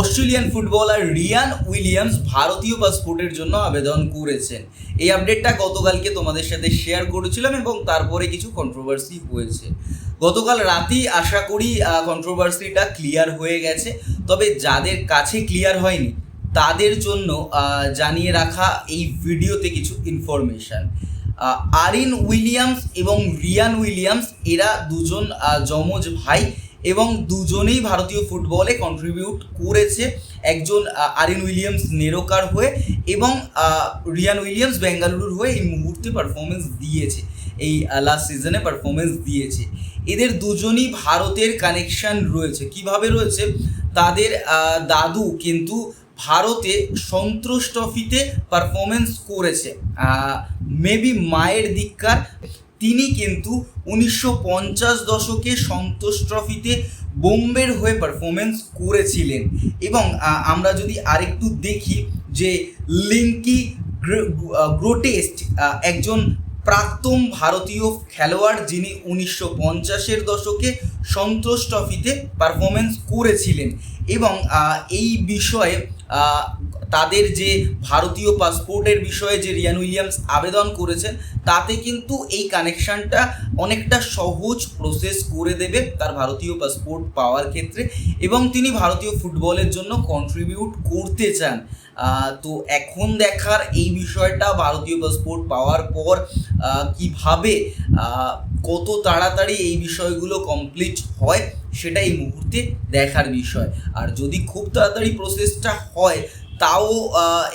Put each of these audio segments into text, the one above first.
Australian footballer Riyan Williams ভারতীয় পাসপোর্টের জন্য আবেদন করেছেন। এই আপডেটটা গতকালকে তোমাদের সাথে শেয়ার করেছিলাম এবং তারপরে কিছু কন্ট্রোভার্সি হয়েছে। গতকাল রাতেই আশা করি কন্ট্রোভার্সিটা ক্লিয়ার হয়ে গেছে। তবে যাদের কাছে ক্লিয়ার হয়নি, তাদের জন্য জানিয়ে রাখা এই ভিডিওতে কিছু ইনফরমেশন আরিন উইলিয়ামস এবং রিয়ান উইলিয়ামস, এরা দুজন যমজ ভাই। এবং দুজনেই ভারতীয় ফুটবলে কন্ট্রিবিউট করেছে। একজন আরিন উইলিয়ামস নেরোকার হয়ে এবং রিয়ান উইলিয়ামস বেঙ্গালুরুর হয়ে এই মুহূর্তে পারফরমেন্স দিয়েছে। এই লাস্ট সিজনে পারফরমেন্স দিয়েছে। এদের দুজনই ভারতের কানেকশন রয়েছে। কীভাবে রয়েছে? তাদের দাদু কিন্তু ভারতে সন্তোষ ট্রফিতে পারফরমেন্স করেছে। মেবি মায়ের দিককার তিনি কিন্তু উনিশশো পঞ্চাশ দশকে সন্তোষ ট্রফিতে বোম্বের হয়ে পারফরমেন্স করেছিলেন। এবং আমরা যদি আরেকটু দেখি যে লিঙ্কি গ্রোটেস্ট একজন প্রাক্তন ভারতীয় খেলোয়াড় যিনি উনিশশো পঞ্চাশের দশকে সন্তোষ ট্রফিতে পারফরমেন্স করেছিলেন। এবং এই বিষয়ে তাদের যে ভারতীয় পাসপোর্টের বিষয়ে যে রিয়ান উইলিয়ামস আবেদন করেছেন তাতে কিন্তু এই কানেকশনটা অনেকটা সহজ প্রসেস করে দেবে তার ভারতীয় পাসপোর্ট পাওয়ার ক্ষেত্রে এবং তিনি ভারতীয় ফুটবলের জন্য কন্ট্রিবিউট করতে চান। তো এখন দেখার এই বিষয়টা ভারতীয় পাসপোর্ট পাওয়ার পর কীভাবে কত তাড়াতাড়ি এই বিষয়গুলো কমপ্লিট হয় সেটা এই মুহূর্তে দেখার বিষয়। আর যদি খুব তাড়াতাড়ি প্রসেসটা হয় তাও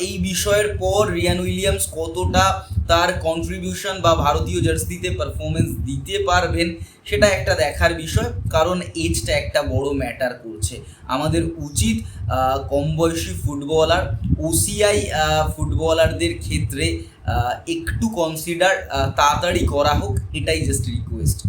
এই বিষয়ের পর রিয়ান উইলিয়ামস কতটা তার কন্ট্রিবিউশন বা ভারতীয় জার্সিতে পারফরমেন্স দিতে পারবেন, সেটা একটা দেখার বিষয়। কারণ এজটা একটা বড় ম্যাটার করছে। আমাদের উচিত কম বয়সী ফুটবলার ওসিআই ফুটবলারদের ক্ষেত্রে একটু কনসিডার তাড়াতাড়ি করা হোক, এটাই জাস্ট রিকোয়েস্ট